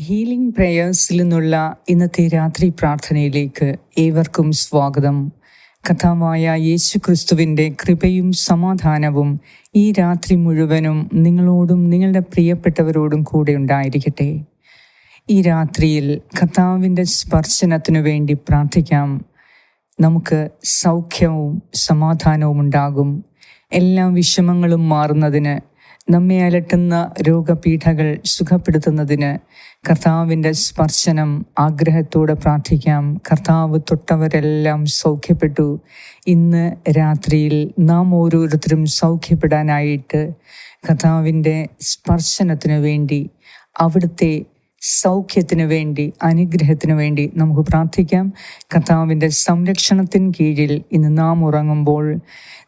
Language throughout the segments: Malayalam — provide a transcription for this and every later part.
ഹീലിംഗ് പ്രേയേഴ്സിൽ നിന്നുള്ള ഇന്നത്തെ രാത്രി പ്രാർത്ഥനയിലേക്ക് ഏവർക്കും സ്വാഗതം. കഥാവായ യേശു ക്രിസ്തുവിന്റെ കൃപയും സമാധാനവും ഈ രാത്രി മുഴുവനും നിങ്ങളോടും നിങ്ങളുടെ പ്രിയപ്പെട്ടവരോടും കൂടെ ഉണ്ടായിരിക്കട്ടെ. ഈ രാത്രിയിൽ കഥാവിന്റെ സ്പർശനത്തിനു വേണ്ടി പ്രാർത്ഥിക്കാം. നമുക്ക് സൗഖ്യവും സമാധാനവും ഉണ്ടാകും. എല്ലാ വിഷമങ്ങളും മാറുന്നതിന് നമ്മെ അലട്ടുന്ന രോഗപീഠകൾ സുഖപ്പെടുത്തുന്നതിന് കർത്താവിന്റെ സ്പർശനം ആഗ്രഹത്തോടെ പ്രാർത്ഥിക്കാം. കർത്താവ് തൊട്ടവരെല്ലാം സൗഖ്യപ്പെട്ടു. ഇന്ന് രാത്രിയിൽ നാം ഓരോരുത്തരും സൗഖ്യപ്പെടാനായിട്ട് കർത്താവിന്റെ സ്പർശനത്തിനു വേണ്ടി അവിടുത്തെ സൗഖ്യത്തിന് വേണ്ടി അനുഗ്രഹത്തിന് വേണ്ടി നമുക്ക് പ്രാർത്ഥിക്കാം. കർത്താവിന്റെ സംരക്ഷണത്തിൻ കീഴിൽ ഇന്ന് നാം ഉറങ്ങുമ്പോൾ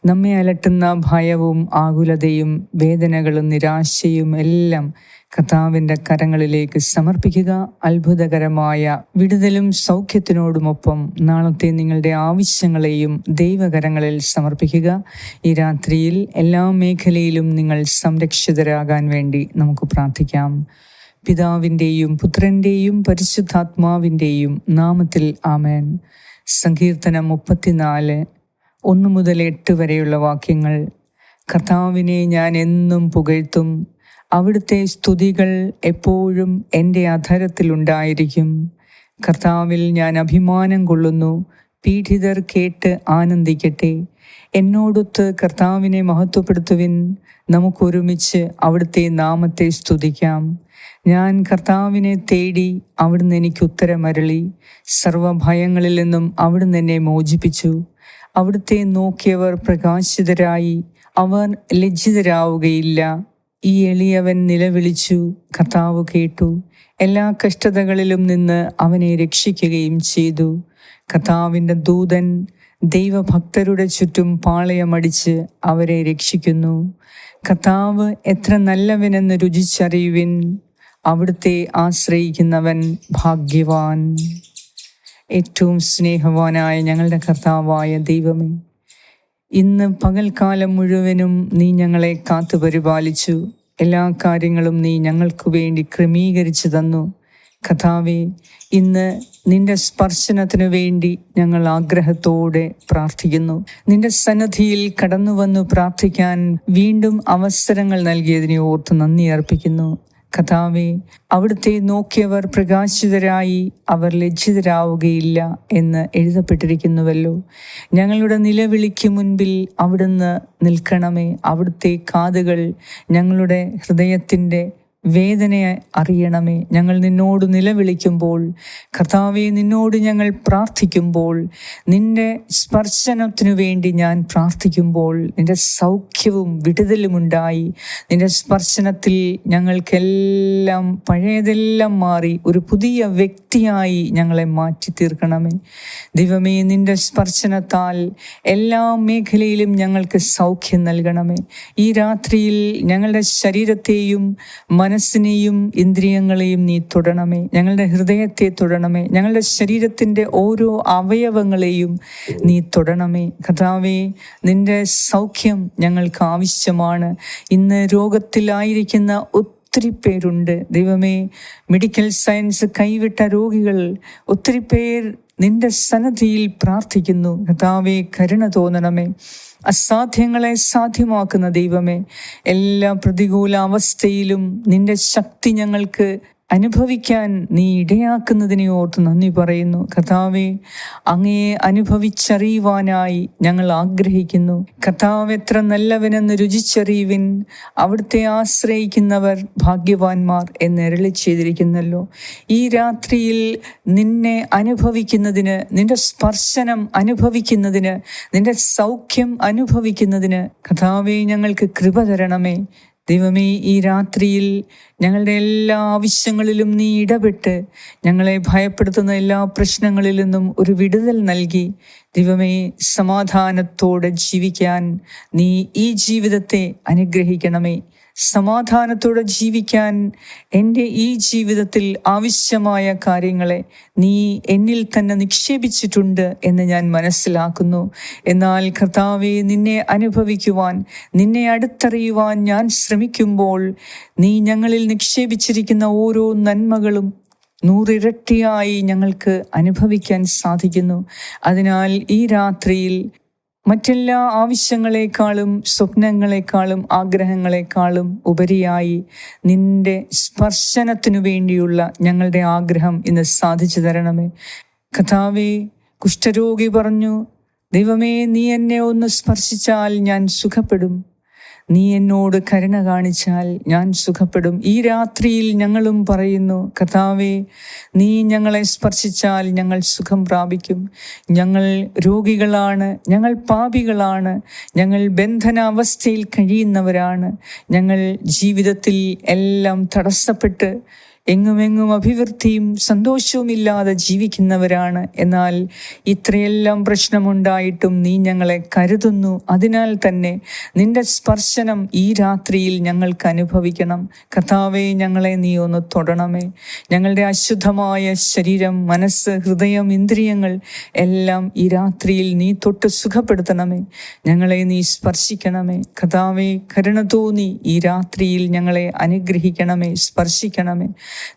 നമ്മെ അലട്ടുന്ന ഭയവും ആകുലതയും വേദനകളും നിരാശയും എല്ലാം കർത്താവിന്റെ കരങ്ങളിലേക്ക് സമർപ്പിക്കുക. അത്ഭുതകരമായ വിടുതലും സൗഖ്യത്തിനോടുമൊപ്പം നാളത്തെ നിങ്ങളുടെ ആവശ്യങ്ങളെയും ദൈവകരങ്ങളിൽ സമർപ്പിക്കുക. ഈ രാത്രിയിൽ എല്ലാ മേഖലയിലും നിങ്ങൾ സംരക്ഷിതരാകാൻ വേണ്ടി നമുക്ക് പ്രാർത്ഥിക്കാം. പിതാവിന്റെയും പുത്രന്റെയും പരിശുദ്ധാത്മാവിന്റെയും നാമത്തിൽ ആമേൻ. സങ്കീർത്തനം മുപ്പത്തിനാല്. ഒന്ന് മുതൽ എട്ട് വരെയുള്ള വാക്യങ്ങൾ. കർത്താവിനെ ഞാൻ എന്നും പുകഴ്ത്തും. അവിടുത്തെ സ്തുതികൾ എപ്പോഴും എന്റെ അധരത്തിലുണ്ടായിരിക്കും കർത്താവിൽ ഞാൻ അഭിമാനം കൊള്ളുന്നു. പീഡിതർ കേട്ട് ആനന്ദിക്കട്ടെ. എന്നോടൊത്ത് കർത്താവിനെ മഹത്വപ്പെടുത്തുവിൻ. നമുക്കൊരുമിച്ച് അവിടുത്തെ നാമത്തെ സ്തുതിക്കാം. ഞാൻ കർത്താവിനെ തേടി അവിടുന്ന് എനിക്ക് ഉത്തരമരളി. സർവഭയങ്ങളിൽ നിന്നും അവിടുന്ന് എന്നെ മോചിപ്പിച്ചു. അവിടുത്തെ നോക്കിയവർ പ്രകാശിതരായി. അവർ ലജ്ജിതരാവുകയില്ല. ഈ എളിയവൻ നിലവിളിച്ചു. കർത്താവ് കേട്ടു. എല്ലാ കഷ്ടതകളിലും നിന്ന് അവനെ രക്ഷിക്കുകയും ചെയ്തു. കർത്താവിന്റെ ദൂതൻ ദൈവഭക്തരുടെ ചുറ്റും പാളയമടിച്ച് അവരെ രക്ഷിക്കുന്നു. കഥാവ് എത്ര നല്ലവനെന്ന് രുചിച്ചറിയുവിൻ. അവിടുത്തെ ആശ്രയിക്കുന്നവൻ ഭാഗ്യവാൻ. ഏറ്റവും സ്നേഹവാനായ ഞങ്ങളുടെ കർത്താവായ ദൈവമേ ഇന്ന് പകൽക്കാലം മുഴുവനും നീ ഞങ്ങളെ കാത്തു പരിപാലിച്ചു എല്ലാ കാര്യങ്ങളും നീ ഞങ്ങൾക്ക് വേണ്ടി ക്രമീകരിച്ചു തന്നു. കഥാവെ ഇന്ന് നിന്റെ സ്പർശനത്തിനു വേണ്ടി ഞങ്ങൾ ആഗ്രഹത്തോടെ പ്രാർത്ഥിക്കുന്നു. നിന്റെ സന്നദ്ധിയിൽ കടന്നു വന്നു പ്രാർത്ഥിക്കാൻ വീണ്ടും അവസരങ്ങൾ നൽകിയതിനെ ഓർത്ത് നന്ദി അർപ്പിക്കുന്നു. കഥാവെ അവിടുത്തെ നോക്കിയവർ പ്രകാശിതരായി അവർ ലജ്ജിതരാവുകയില്ല എന്ന് എഴുതപ്പെട്ടിരിക്കുന്നുവല്ലോ. ഞങ്ങളുടെ നിലവിളിക്ക് മുൻപിൽ അവിടുന്ന് നിൽക്കണമേ. അവിടുത്തെ കാതുകൾ ഞങ്ങളുടെ ഹൃദയത്തിന്റെ വേദനയെ അറിയണമേ. ഞങ്ങൾ നിന്നോട് നിലവിളിക്കുമ്പോൾ കർത്താവെ നിന്നോട് ഞങ്ങൾ പ്രാർത്ഥിക്കുമ്പോൾ നിന്റെ സ്പർശനത്തിനു വേണ്ടി ഞാൻ പ്രാർത്ഥിക്കുമ്പോൾ നിന്റെ സൗഖ്യവും വിടുതലുമുണ്ടായി. നിന്റെ സ്പർശനത്തിൽ ഞങ്ങൾക്കെല്ലാം പഴയതെല്ലാം മാറി. ഒരു പുതിയ വ്യക്തിയായി ഞങ്ങളെ മാറ്റി തീർക്കണമേ. ദൈവമേ നിന്റെ സ്പർശനത്താൽ എല്ലാ മേഖലയിലും ഞങ്ങൾക്ക് സൗഖ്യം നൽകണമേ. ഈ രാത്രിയിൽ ഞങ്ങളുടെ ശരീരത്തെയും മനസ്സിനെയും ഇന്ദ്രിയങ്ങളെയും നീ തൊടണമേ. ഞങ്ങളുടെ ഹൃദയത്തെ തൊടണമേ. ഞങ്ങളുടെ ശരീരത്തിന്റെ ഓരോ അവയവങ്ങളെയും നീ തൊടണമേ. കഥാവേ നിന്റെ സൗഖ്യം ഞങ്ങൾക്ക് ആവശ്യമാണ്. ഇന്ന് രോഗത്തിലായിരിക്കുന്ന പേരുണ്ട്. ദൈവമേ മെഡിക്കൽ സയൻസ് കൈവിട്ട രോഗികൾ ഒത്തിരി പേർ നിന്റെ സന്നദ്ധിയിൽ പ്രാർത്ഥിക്കുന്നു. കഥാവെ കരുണ തോന്നണമേ. അസാധ്യങ്ങളെ സാധ്യമാക്കുന്ന ദൈവമേ എല്ലാ പ്രതികൂല അവസ്ഥയിലും നിന്റെ ശക്തി ഞങ്ങൾക്ക് അനുഭവിക്കാൻ നീ ഇടയാക്കുന്നതിനെ ഓർത്ത് നന്ദി പറയുന്നു. കഥാവെ അങ്ങയെ അനുഭവിച്ചറിയുവാനായി ഞങ്ങൾ ആഗ്രഹിക്കുന്നു. കഥാവ് എത്ര നല്ലവനെന്ന് രുചിച്ചറിയുവിൻ. അവിടുത്തെ ആശ്രയിക്കുന്നവർ ഭാഗ്യവാന്മാർ എന്ന് എരളി ചെയ്തിരിക്കുന്നല്ലോ. ഈ രാത്രിയിൽ നിന്നെ അനുഭവിക്കുന്നതിന് നിന്റെ സ്പർശനം അനുഭവിക്കുന്നതിന് നിന്റെ സൗഖ്യം അനുഭവിക്കുന്നതിന് കഥാവെ ഞങ്ങൾക്ക് കൃപ തരണമേ. ദൈവമേ ഈ രാത്രിയിൽ ഞങ്ങളുടെ എല്ലാ ആവശ്യങ്ങളിലും നീ ഇടപെട്ട് ഞങ്ങളെ ഭയപ്പെടുത്തുന്ന എല്ലാ പ്രശ്നങ്ങളിൽ നിന്നും ഒരു വിടുതൽ നൽകി. ദൈവമേ സമാധാനത്തോടെ ജീവിക്കാൻ നീ ഈ ജീവിതത്തെ അനുഗ്രഹിക്കണമേ. സമാധാനത്തോടെ ജീവിക്കാൻ എന്റെ ഈ ജീവിതത്തിൽ ആവശ്യമായ കാര്യങ്ങളെ നീ എന്നിൽ തന്നെ നിക്ഷേപിച്ചിട്ടുണ്ട് എന്ന് ഞാൻ മനസ്സിലാക്കുന്നു. എന്നാൽ കർത്താവെ നിന്നെ അനുഭവിക്കുവാൻ നിന്നെ അടുത്തറിയുവാൻ ഞാൻ ശ്രമിക്കുമ്പോൾ നീ ഞങ്ങളിൽ നിക്ഷേപിച്ചിരിക്കുന്ന ഓരോ നന്മകളും നൂറിരട്ടിയായി ഞങ്ങൾക്ക് അനുഭവിക്കാൻ സാധിക്കുന്നു. അതിനാൽ ഈ രാത്രിയിൽ മറ്റെല്ലാ ആവശ്യങ്ങളെക്കാളും സ്വപ്നങ്ങളെക്കാളും ആഗ്രഹങ്ങളെക്കാളും ഉപരിയായി നിന്റെ സ്പർശനത്തിനു വേണ്ടിയുള്ള ഞങ്ങളുടെ ആഗ്രഹം ഇന്ന് സാധിച്ചു തരണമേ. കഥാവി കുഷ്ഠരോഗി പറഞ്ഞു ദൈവമേ നീ എന്നെ ഒന്ന് സ്പർശിച്ചാൽ ഞാൻ സുഖപ്പെടും. നീ എന്നോട് കരുണ കാണിച്ചാൽ ഞാൻ സുഖപ്പെടും. ഈ രാത്രിയിൽ ഞങ്ങളും പറയുന്നു കർത്താവേ നീ ഞങ്ങളെ സ്പർശിച്ചാൽ ഞങ്ങൾ സുഖം പ്രാപിക്കും. ഞങ്ങൾ രോഗികളാണ് ഞങ്ങൾ പാപികളാണ് ഞങ്ങൾ ബന്ധനാവസ്ഥയിൽ കഴിയുന്നവരാണ്. ഞങ്ങൾ ജീവിതത്തിൽ എല്ലാം തടസ്സപ്പെട്ട് എങ്ങുമെങ്ങും അഭിവൃദ്ധിയും സന്തോഷവും ഇല്ലാതെ ജീവിക്കുന്നവരാണ്. എന്നാൽ ഇത്രയെല്ലാം പ്രശ്നമുണ്ടായിട്ടും നീ ഞങ്ങളെ കരുതുന്നു. അതിനാൽ തന്നെ നിന്റെ സ്പർശനം ഈ രാത്രിയിൽ ഞങ്ങൾക്ക് അനുഭവിക്കണം. കഥാവെ ഞങ്ങളെ നീ ഒന്ന് തൊടണമേ. ഞങ്ങളുടെ അശുദ്ധമായ ശരീരം മനസ്സ് ഹൃദയം ഇന്ദ്രിയങ്ങൾ എല്ലാം ഈ രാത്രിയിൽ നീ തൊട്ട് സുഖപ്പെടുത്തണമേ. ഞങ്ങളെ നീ സ്പർശിക്കണമേ. കഥാവെ കരുണ തോന്നി ഈ രാത്രിയിൽ ഞങ്ങളെ അനുഗ്രഹിക്കണമേ സ്പർശിക്കണമേ.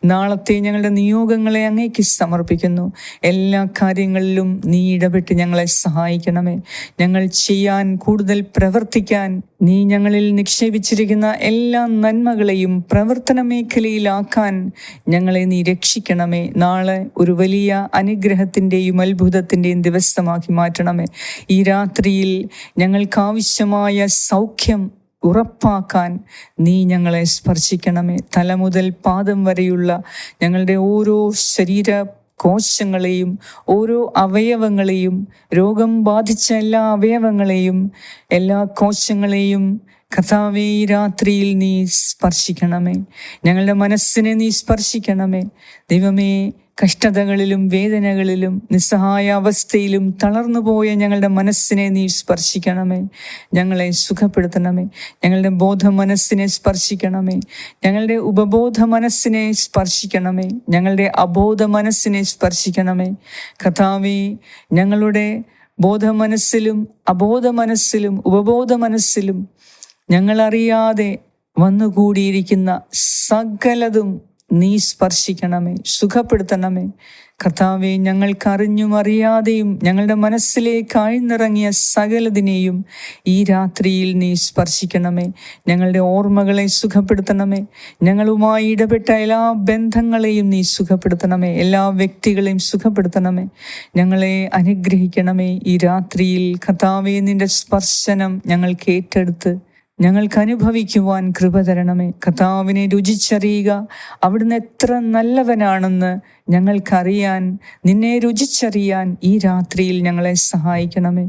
നാളത്തെ ഞങ്ങളുടെ നിയോഗങ്ങളെ അങ്ങേക്ക് സമർപ്പിക്കുന്നു. എല്ലാ കാര്യങ്ങളിലും നീ ഇടപെട്ട് ഞങ്ങളെ സഹായിക്കണമേ. ഞങ്ങൾ ചെയ്യാൻ കൂടുതൽ പ്രവർത്തിക്കാൻ നീ ഞങ്ങളിൽ നിക്ഷേപിച്ചിരിക്കുന്ന എല്ലാ നന്മകളെയും പ്രവർത്തന മേഖലയിലാക്കാൻ ഞങ്ങളെ നീ രക്ഷിക്കണമേ. നാളെ ഒരു വലിയ അനുഗ്രഹത്തിന്റെയും അത്ഭുതത്തിന്റെയും ദിവസമാക്കി മാറ്റണമേ. ഈ രാത്രിയിൽ ഞങ്ങൾക്കാവശ്യമായ സൗഖ്യം ഉറപ്പാക്കാൻ നീ ഞങ്ങളെ സ്പർശിക്കണമേ. തല മുതൽ പാദം വരെയുള്ള ഞങ്ങളുടെ ഓരോ ശരീര കോശങ്ങളെയും ഓരോ അവയവങ്ങളെയും രോഗം ബാധിച്ച എല്ലാ അവയവങ്ങളെയും എല്ലാ കോശങ്ങളെയും കഥാവേ രാത്രിയിൽ നീ സ്പർശിക്കണമേ. ഞങ്ങളുടെ മനസ്സിനെ നീ സ്പർശിക്കണമേ. ദൈവമേ കഷ്ടതകളിലും വേദനകളിലും നിസ്സഹായ അവസ്ഥയിലും തളർന്നുപോയ ഞങ്ങളുടെ മനസ്സിനെ നീ സ്പർശിക്കണമേ. ഞങ്ങളെ സുഖപ്പെടുത്തണമേ. ഞങ്ങളുടെ ബോധ മനസ്സിനെ സ്പർശിക്കണമേ. ഞങ്ങളുടെ ഉപബോധ മനസ്സിനെ സ്പർശിക്കണമേ. ഞങ്ങളുടെ അബോധ മനസ്സിനെ സ്പർശിക്കണമേ. കഥാവി ഞങ്ങളുടെ ബോധ മനസ്സിലും അബോധ മനസ്സിലും ഉപബോധ മനസ്സിലും ഞങ്ങളറിയാതെ വന്നുകൂടിയിരിക്കുന്ന സകലതും നീ സ്പർശിക്കണമേ സുഖപ്പെടുത്തണമേ. കർത്താവെ ഞങ്ങൾക്കറിഞ്ഞും അറിയാതെയും ഞങ്ങളുടെ മനസ്സിലേക്ക് ആഴ്ന്നിറങ്ങിയ സകലതിനെയും ഈ രാത്രിയിൽ നീ സ്പർശിക്കണമേ. ഞങ്ങളുടെ ഓർമ്മകളെ സുഖപ്പെടുത്തണമേ. ഞങ്ങളുമായി ഇടപെട്ട എല്ലാ ബന്ധങ്ങളെയും നീ സുഖപ്പെടുത്തണമേ. എല്ലാ വ്യക്തികളെയും സുഖപ്പെടുത്തണമേ. ഞങ്ങളെ അനുഗ്രഹിക്കണമേ ഈ രാത്രിയിൽ. കർത്താവെ നിന്റെ സ്പർശനം ഞങ്ങൾക്ക് ഏറ്റെടുത്ത് ഞങ്ങൾക്ക് അനുഭവിക്കുവാൻ കൃപ തരണമേ. കർത്താവിനെ രുചിച്ചറിയുക. അവിടുന്ന് എത്ര നല്ലവനാണെന്ന് ഞങ്ങൾക്കറിയാൻ നിന്നെ രുചിച്ചറിയാൻ ഈ രാത്രിയിൽ ഞങ്ങളെ സഹായിക്കണമേ.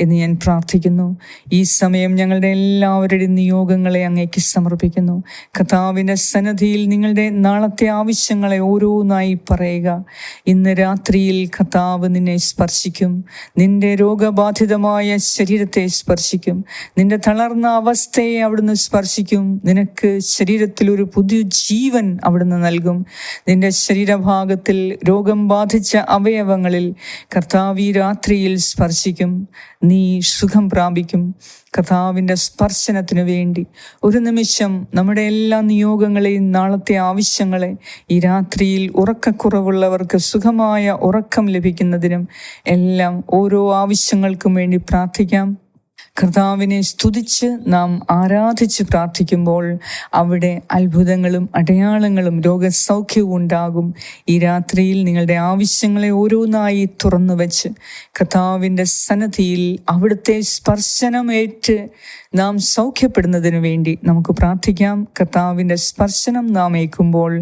എന്ന് ഞാൻ പ്രാർത്ഥിക്കുന്നു. ഈ സമയം ഞങ്ങളുടെ എല്ലാവരുടെയും നിയോഗങ്ങളെ അങ്ങേക്ക് സമർപ്പിക്കുന്നു. കഥാവിന്റെ സന്നദ്ധിയിൽ നിങ്ങളുടെ നാളത്തെ ആവശ്യങ്ങളെ ഓരോന്നായി പറയുക. ഇന്ന് രാത്രിയിൽ കഥാവ് നിന്നെ സ്പർശിക്കും. നിന്റെ രോഗബാധിതമായ ശരീരത്തെ സ്പർശിക്കും. നിന്റെ തളർന്ന അവസ്ഥയെ അവിടുന്ന് സ്പർശിക്കും. നിനക്ക് ശരീരത്തിൽ ഒരു പുതിയ ജീവൻ അവിടുന്ന് നൽകും. നിന്റെ ശരീരഭാഗത്തിൽ രോഗം ബാധിച്ച അവയവങ്ങളിൽ കർത്താവ് രാത്രിയിൽ സ്പർശിക്കും. നീ സുഖം പ്രാപിക്കും. കഥാവിന്റെ സ്പർശനത്തിനു വേണ്ടി. ഒരു നിമിഷം നമ്മുടെ എല്ലാ നിയോഗങ്ങളെയും നാളത്തെ ആവശ്യങ്ങളെ ഈ രാത്രിയിൽ ഉറക്കക്കുറവുള്ളവർക്ക് സുഖമായ ഉറക്കം ലഭിക്കുന്നതിനും എല്ലാം ഓരോ ആവശ്യങ്ങൾക്കും വേണ്ടി പ്രാർത്ഥിക്കാം. കർത്താവിനെ സ്തുതിച്ച് നാം ആരാധിച്ച് പ്രാർത്ഥിക്കുമ്പോൾ അവിടെ അത്ഭുതങ്ങളും അടയാളങ്ങളും രോഗസൗഖ്യവും ഉണ്ടാകും. ഈ രാത്രിയിൽ നിങ്ങളുടെ ആവശ്യങ്ങളെ ഓരോന്നായി തുറന്നു വെച്ച് കർത്താവിന്റെ സന്നദ്ധിയിൽ അവിടുത്തെ സ്പർശനമേറ്റ് നാം സൗഖ്യപ്പെടുന്നതിന് വേണ്ടി നമുക്ക് പ്രാർത്ഥിക്കാം. കർത്താവിന്റെ സ്പർശനം നാം ഏൽക്കുമ്പോൾ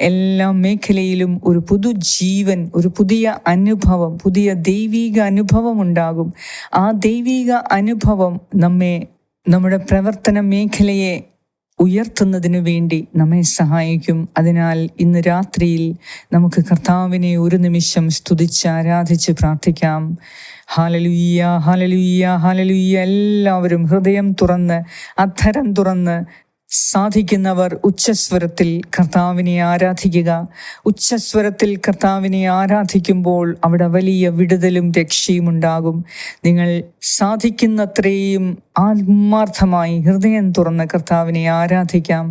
എല്ലാ മേഖലയിലും ഒരു പുതു ജീവൻ ഒരു പുതിയ അനുഭവം പുതിയ ദൈവീക അനുഭവം ഉണ്ടാകും. ആ ദൈവീക അനുഭവം നമ്മെ നമ്മുടെ പ്രവർത്തന മേഖലയെ ഉയർത്തുന്നതിനു വേണ്ടി നമ്മെ സഹായിക്കും. അതിനാൽ ഇന്ന് രാത്രിയിൽ നമുക്ക് കർത്താവിനെ ഒരു നിമിഷം സ്തുതിച്ച് ആരാധിച്ച് പ്രാർത്ഥിക്കാം. ഹാലലുയ്യ ഹാലലുയ്യ ഹാലലുയ്യ എല്ലാവരും ഹൃദയം തുറന്ന് അധരം തുറന്ന് സാധിക്കുന്നവർ ഉച്ചസ്വരത്തിൽ കർത്താവിനെ ആരാധിക്കുക ഉച്ചസ്വരത്തിൽ കർത്താവിനെ ആരാധിക്കുമ്പോൾ അവിടെ വലിയ വിടുതലും രക്ഷയും ഉണ്ടാകും നിങ്ങൾ സാധിക്കുന്നത്രയും ആത്മാർത്ഥമായി ഹൃദയം തുറന്ന് കർത്താവിനെ ആരാധിക്കാം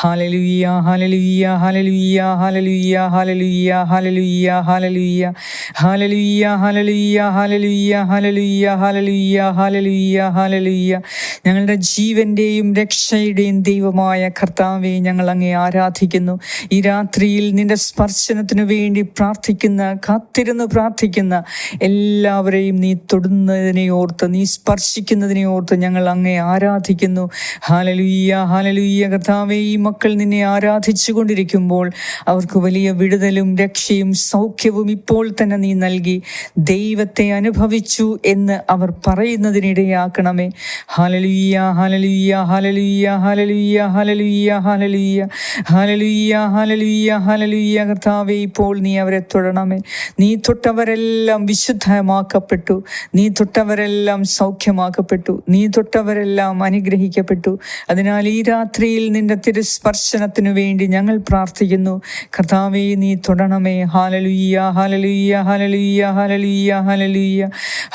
ഹാലലുയ്യ ഹാലലുയ്യ ഹാലലുയ്യ ഹാലലുയ്യ ഹാലലുയ്യ ഹാലലുയ്യ ഹാലലുയ്യ ഹാലലുയ്യ ഹാലലുയ്യ ഹാലലുയ്യ ഹാലലുയ്യ ഹാലലുയ്യ ഹാലലുയ്യ ഹാലലുയ്യ ഞങ്ങളുടെ ജീവന്റെയും രക്ഷയുടെയും ദൈവമായ കർത്താവെ ഞങ്ങൾ അങ്ങേ ആരാധിക്കുന്നു. ഈ രാത്രിയിൽ നിന്റെ സ്പർശനത്തിനു വേണ്ടി പ്രാർത്ഥിക്കുന്ന കാത്തിരുന്ന് പ്രാർത്ഥിക്കുന്ന എല്ലാവരെയും നീ തൊടുന്നതിനെ ഓർത്ത് നീ സ്പർശിക്കുന്നതിനെ ഓർത്ത് ഞങ്ങൾ അങ്ങേ ആരാധിക്കുന്നു. ഹാലലുയ്യ ഹാലലുയ്യ കർത്താവെ ഈ മക്കൾ നിന്നെ ആരാധിച്ചു കൊണ്ടിരിക്കുമ്പോൾ അവർക്ക് വലിയ വിടുതലും രക്ഷയും സൗഖ്യവും ഇപ്പോൾ തന്നെ നീ നൽകി. ദൈവത്തെ അനുഭവിച്ചു എന്ന് അവർ പറയുന്നതിനിടയാക്കണമേ. ഹാലലുയ്യ ഹാലലുയ്യ ഹാലലുയ്യ ഹാലലുയ്യ ഹാലലുയ്യ ഹാലലുയ്യ ഹാലലുയ്യ ഹാലലുയ്യ ഹാലലുയ്യ കർത്താവെ ഇപ്പോൾ നീ അവരെ തൊടണമേ. നീ തൊട്ടവരെല്ലാം വിശുദ്ധമാക്കപ്പെട്ടു. നീ തൊട്ടവരെല്ലാം സൗഖ്യമാക്കപ്പെട്ടു. നീ തൊട്ടവരെല്ലാം അനുഗ്രഹിക്കപ്പെട്ടു. അതിനാൽ ഈ രാത്രിയിൽ നിന്റെ തിരുസ്പർശനത്തിനു വേണ്ടി ഞങ്ങൾ പ്രാർത്ഥിക്കുന്നു. കർത്താവെ നീ തൊടണമേ. ഹാലലുയ്യ ഹാലലുയ്യ ഹാലലുയ്യ ഹാലലുയ്യ ഹാലലുയ്യ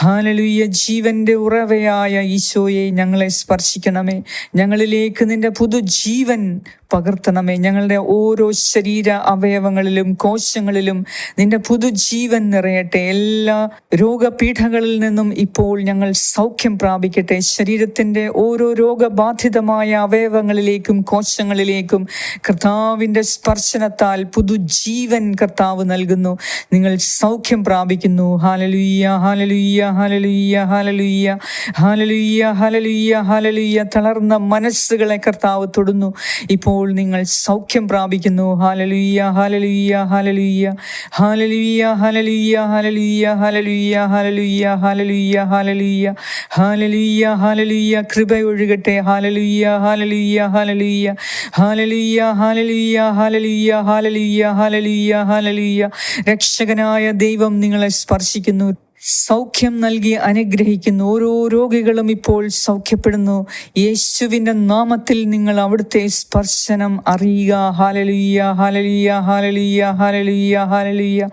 ഹാലലുയ്യ ജീവന്റെ ഉറവയായ ഈശോയെ ഞങ്ങളെ സ്പർശിക്കണമേ. ഞങ്ങളിലേക്ക് നിന്റെ புது ஜீவன் പകർത്തണമേ. ഞങ്ങളുടെ ഓരോ ശരീര അവയവങ്ങളിലും കോശങ്ങളിലും നിന്റെ പുതുജീവൻ നിറയട്ടെ. എല്ലാ രോഗപീഠകളിൽ നിന്നും ഇപ്പോൾ ഞങ്ങൾ സൗഖ്യം പ്രാപിക്കട്ടെ. ശരീരത്തിന്റെ ഓരോ രോഗബാധിതമായ അവയവങ്ങളിലേക്കും കോശങ്ങളിലേക്കും കർത്താവിന്റെ സ്പർശനത്താൽ പുതുജീവൻ കർത്താവ് നൽകുന്നു. നിങ്ങൾ സൗഖ്യം പ്രാപിക്കുന്നു. ഹാലലുയ്യ ഹാലലുയ്യ ഹാലലുയ്യ ഹാലലുയ്യ ഹാലലുയ്യ ഹാലലുയ്യ ഹാലലുയ്യ തളർന്ന മനസ്സുകളെ കർത്താവ് തൊടുന്നു. ഇപ്പോൾ നിങ്ങൾ സൗഖ്യം പ്രാപിക്കുന്നു ഹാലലുയ്യ ഹാലലുയ്യ ഹാലലുയ്യ ഹാലലുയ്യ ഹാലലുയ്യ ഹാലലുയ്യ ഹാലലുയ്യ ഹാലലുയ്യ ഹാലലുയ്യ ഹാലലുയ്യ ഹാലലുയ്യ ഹാലലുയ്യ കൃപ ഒഴുകട്ടെ ഹാലലുയ്യ ഹാലലുയ്യ ഹാലലുയ്യ ഹാലലുയ്യ ഹാലലുയ്യ ഹാലലുയ്യ ഹാലലുയ്യ ഹാലലുയ്യ ഹാലലുയ്യ രക്ഷകനായ ദൈവം നിങ്ങളെ സ്പർശിക്കുന്നു സൗഖ്യം നൽകി അനുഗ്രഹിക്കുന്ന ഓരോ രോഗികളും ഇപ്പോൾ സൗഖ്യപ്പെടുന്നു യേശുവിന്റെ നാമത്തിൽ നിങ്ങൾ അവിടുത്തെ സ്പർശനം അറിയുക ഹാലലുയ്യ ഹാലലുയ്യ ഹാലലുയ്യ ഹാലലുയ്യ ഹാലലുയ്യ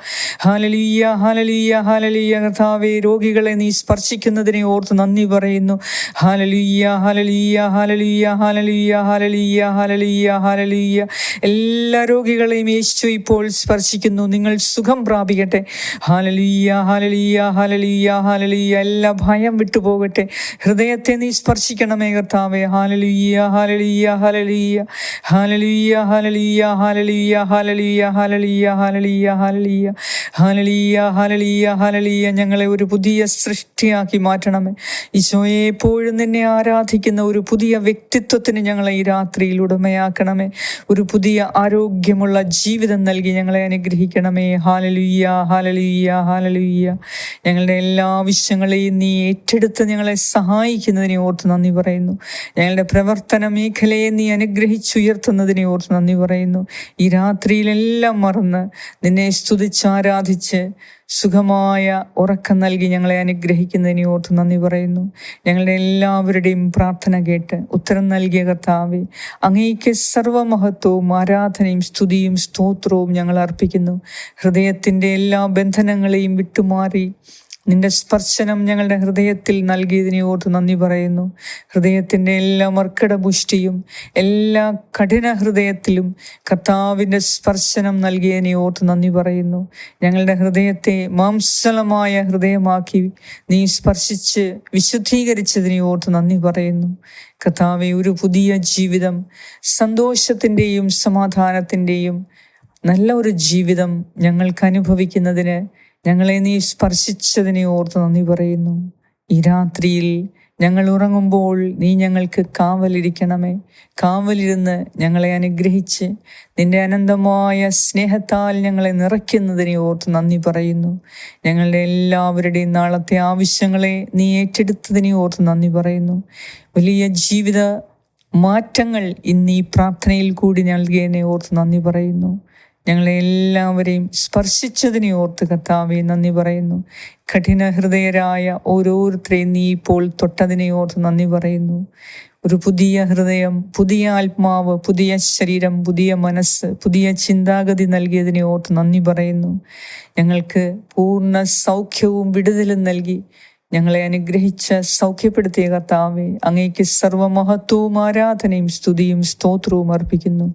ഹാലലുയ്യ ഹാലലുയ്യ ഹാലലുയ്യ കർത്താവെ രോഗികളെ നീ സ്പർശിക്കുന്നതിനെ ഓർത്ത് നന്ദി പറയുന്നു ഹാലലുയ്യ ഹാലലുയ്യ ഹാലലുയ്യ ഹാലലുയ്യ ഹാലലുയ്യ ഹാലലുയ്യ ഹാലലുയ്യ എല്ലാ രോഗികളെയും യേശു ഇപ്പോൾ സ്പർശിക്കുന്നു നിങ്ങൾ സുഖം പ്രാപിക്കട്ടെ ഹാലലുയ്യ ഹാലലുയ്യ ഹാലലുയ്യ ഹാലലീയ. എല്ലാ ഭയം വിട്ടുപോകട്ടെ ഹൃദയത്തെ നീ സ്പർശിക്കണമേ കർത്താവേ. ഹാലലീയ ഹാലലീയ ഹാലലീയ. ഹാലലീയ ഹാലലീയ ഹാലലീയ ഹാലലീയ ഹാലലീയ ഹാലലീയ ഹാലലീയ. ഹാലലീയ ഹാലലീയ ഹാലലീയ. ഞങ്ങളെ ഒരു പുതിയ സൃഷ്ടിയാക്കി മാറ്റണമേ. ഈശോയെ എപ്പോഴും നിന്നെ ആരാധിക്കുന്ന ഒരു പുതിയ വ്യക്തിത്വത്തിന് ഞങ്ങളെ ഈ രാത്രിയിൽ ഉടമയാക്കണമേ. ഒരു പുതിയ ആരോഗ്യമുള്ള ജീവിതം നൽകി ഞങ്ങളെ അനുഗ്രഹിക്കണമേ. ഹാലലുയ്യ ഹാലലുയ്യ ഹാലലുയ്യ ഞങ്ങളുടെ എല്ലാ ആവശ്യങ്ങളെയും നീ ഏറ്റെടുത്ത് ഞങ്ങളെ സഹായിക്കുന്നതിനെ ഓർത്ത് നന്ദി പറയുന്നു. ഞങ്ങളുടെ പ്രവർത്തന മേഖലയെ നീ അനുഗ്രഹിച്ചുയർത്തുന്നതിനെ ഓർത്ത് നന്ദി പറയുന്നു. ഈ രാത്രിയിലെല്ലാം മറന്ന് നിന്നെ സ്തുതിച്ച് ആരാധിച്ച് സുഖമായ ഉറക്കം നൽകി ഞങ്ങളെ അനുഗ്രഹിക്കുന്നതിനെ ഓർത്ത് നന്ദി പറയുന്നു. ഞങ്ങളുടെ എല്ലാവരുടെയും പ്രാർത്ഥന കേട്ട് ഉത്തരം നൽകിയ കർത്താവെ അങ്ങേക്ക് സർവമഹത്വവും ആരാധനയും സ്തുതിയും സ്തോത്രവും ഞങ്ങൾ അർപ്പിക്കുന്നു. ഹൃദയത്തിന്റെ എല്ലാ ബന്ധനങ്ങളെയും വിട്ടുമാറി നിന്റെ സ്പർശനം ഞങ്ങളുടെ ഹൃദയത്തിൽ നൽകിയതിനെ ഓർത്ത് നന്ദി പറയുന്നു. ഹൃദയത്തിന്റെ എല്ലാ മർക്കട പുഷ്ടിയും എല്ലാ കഠിന ഹൃദയത്തിലും കർത്താവിന്റെ സ്പർശനം നൽകിയതിനെ ഓർത്ത് നന്ദി പറയുന്നു. ഞങ്ങളുടെ ഹൃദയത്തെ മാംസലമായ ഹൃദയമാക്കി നീ സ്പർശിച്ച് വിശുദ്ധീകരിച്ചതിനെ ഓർത്ത് നന്ദി പറയുന്നു. കർത്താവെ ഒരു പുതിയ ജീവിതം സന്തോഷത്തിന്റെയും സമാധാനത്തിന്റെയും നല്ല ഒരു ജീവിതം ഞങ്ങൾക്ക് അനുഭവിക്കുന്നതിന് ഞങ്ങളെ നീ സ്പർശിച്ചതിനെ ഓർത്ത് നന്ദി പറയുന്നു. ഈ രാത്രിയിൽ ഞങ്ങൾ ഉറങ്ങുമ്പോൾ നീ ഞങ്ങൾക്ക് കാവലിരിക്കണമേ. കാവലിരുന്ന് ഞങ്ങളെ അനുഗ്രഹിച്ച് നിന്റെ അനന്തമായ സ്നേഹത്താൽ ഞങ്ങളെ നിറയ്ക്കുന്നതിനെ ഓർത്ത് നന്ദി പറയുന്നു. ഞങ്ങളുടെ എല്ലാവരുടെയും നാളത്തെ ആവശ്യങ്ങളെ നീ ഏറ്റെടുത്തതിനെ ഓർത്ത് നന്ദി പറയുന്നു. വലിയ ജീവിത മാറ്റങ്ങൾ ഇന്ന് ഈ പ്രാർത്ഥനയിൽ കൂടി നൽകിയതിനെ ഓർത്ത് നന്ദി പറയുന്നു. ഞങ്ങളെ എല്ലാവരെയും സ്പർശിച്ചതിനെ ഓർത്ത് കർത്താവെ നന്ദി പറയുന്നു. കഠിന ഹൃദയരായ ഓരോരുത്തരെയും നീ ഇപ്പോൾ തൊട്ടതിനെ ഓർത്ത് നന്ദി പറയുന്നു. ഒരു പുതിയ ഹൃദയം പുതിയ ആത്മാവ് പുതിയ ശരീരം പുതിയ മനസ്സ് പുതിയ ചിന്താഗതി നൽകിയതിനെ ഓർത്ത് നന്ദി പറയുന്നു. ഞങ്ങൾക്ക് പൂർണ സൗഖ്യവും വിടുതലും നൽകി ഞങ്ങളെ അനുഗ്രഹിച്ച സൗഖ്യപ്പെടുത്തിയ കർത്താവെ അങ്ങേക്ക് സർവമഹത്വവും ആരാധനയും സ്തുതിയും സ്തോത്രവും അർപ്പിക്കുന്നു.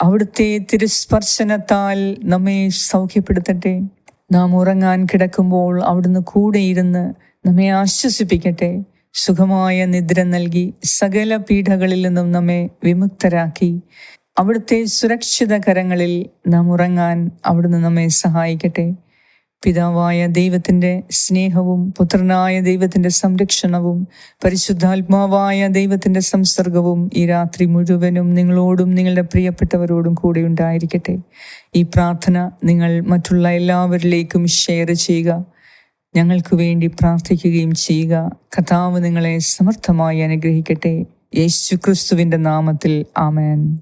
അവിടുത്തെ തിരുസ്പർശനത്താൽ നമ്മെ സൗഖ്യപ്പെടുത്തട്ടെ. നാം ഉറങ്ങാൻ കിടക്കുമ്പോൾ അവിടുന്ന് കൂടെ ഇരുന്ന് നമ്മെ ആശ്വസിപ്പിക്കട്ടെ. സുഖമായ നിദ്ര നൽകി സകല പീഠകളിൽ നിന്നും നമ്മെ വിമുക്തരാക്കി. അവിടുത്തെ സുരക്ഷിത കരങ്ങളിൽ നാം ഉറങ്ങാൻ അവിടുന്ന് നമ്മെ സഹായിക്കട്ടെ. പിതാവായ ദൈവത്തിന്റെ സ്നേഹവും പുത്രനായ ദൈവത്തിന്റെ സംരക്ഷണവും പരിശുദ്ധാത്മാവായ ദൈവത്തിന്റെ സംസർഗവും ഈ രാത്രി മുഴുവനും നിങ്ങളോടും നിങ്ങളുടെ പ്രിയപ്പെട്ടവരോടും കൂടെ ഉണ്ടായിരിക്കട്ടെ. ഈ പ്രാർത്ഥന നിങ്ങൾ മറ്റുള്ള എല്ലാവരിലേക്കും ഷെയർ ചെയ്യുക. ഞങ്ങൾക്ക് വേണ്ടി പ്രാർത്ഥിക്കുകയും ചെയ്യുക. കഥാവ് നിങ്ങളെ സമർത്ഥമായി അനുഗ്രഹിക്കട്ടെ. യേശു ക്രിസ്തുവിന്റെ നാമത്തിൽ ആമേൻ.